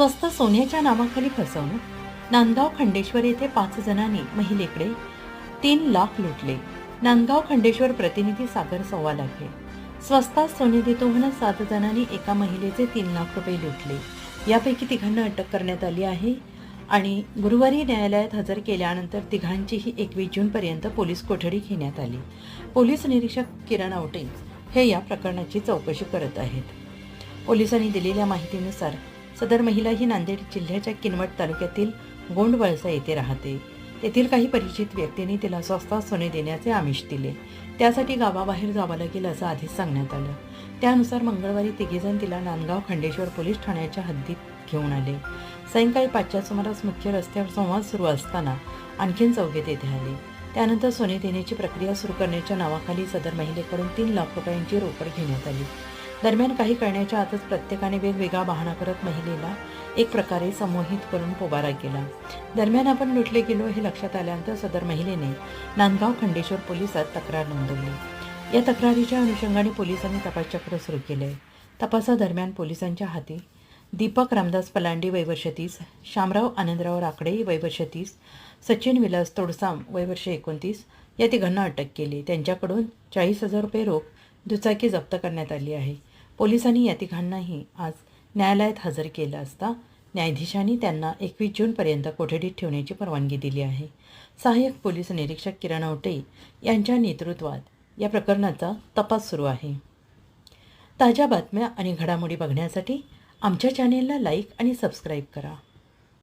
स्वस्त सोन्याच्या नावाखाली फसवणूक. नांदगाव खंडेश्वर येथे पाच जणांनी महिलेकडे तीन लाख लुटले. नांदगाव खंडेश्वर प्रतिनिधी सागर सव्वा लागले स्वस्तात सोने देतो म्हणून सात जणांनी एका महिलेचे तीन लाख रुपये लुटले. यापैकी तिघांना अटक करण्यात आली आहे आणि गुरुवारी न्यायालयात हजर केल्यानंतर तिघांचीही एकवीस जूनपर्यंत पोलीस कोठडी घेण्यात आली. पोलीस निरीक्षक किरण आवटे हे या प्रकरणाची चौकशी करत आहेत. पोलिसांनी दिलेल्या माहितीनुसार सदर महिला ही नांदेड जिल्ह्याच्या किनवट तालुक्यातील गोंडवळसा येथे राहते. तेथील काही परिचित व्यक्तींनी तिला स्वस्तात सोने देण्याचे आमिष दिले. त्यासाठी गावाबाहेर जावं लागेल असं आधीच सांगण्यात आलं. त्यानुसार मंगळवारी तिघेजण तिला नांदगाव खंडेश्वर पोलीस ठाण्याच्या हद्दीत घेऊन आले. सायंकाळी पाचच्या सुमारास मुख्य रस्त्यावर संवाद सुरू असताना आणखीन चौघे तेथे आले. त्यानंतर सोने देण्याची प्रक्रिया सुरू करण्याच्या नावाखाली सदर महिलेकडून तीन लाख रुपयांची रोकड घेण्यात आली. दरम्यान काही करण्याच्या आतच प्रत्येकाने वेगवेगळा बहाणा करत महिलेला एक प्रकारे संमोहित करून पोबारा केला. दरम्यान आपण लुटले गेलो हे लक्षात आल्यानंतर सदर महिलेने नांदगाव खंडेश्वर पोलिसात तक्रार नोंदवली. या तक्रारीच्या अनुषंगाने पोलिसांनी तपासचक्र सुरू केले. तपासादरम्यान पोलिसांच्या हाती दीपक रामदास पलांडे वयवर्ष तीस शामराव आनंदराव राकडे वयवर्ष तीस सचिन विलास तोडसाम वयवर्ष एकोणतीस या तिघांना अटक केली. त्यांच्याकडून चाळीस हजार रुपये रोख दुचाकी जप्त करण्यात आली आहे. पोलिसांनी या तिघांनाही आज न्यायालयात हजर केलं असता न्यायाधीशांनी त्यांना एकवीस जूनपर्यंत कोठडीत ठेवण्याची परवानगी दिली आहे. सहाय्यक पोलीस निरीक्षक किरण आवटे यांच्या नेतृत्वात या प्रकरणाचा तपास सुरू आहे. ताज्या बातम्या आणि घडामोडी बघण्यासाठी आमच्या चॅनेलला लाईक आणि सबस्क्राईब करा.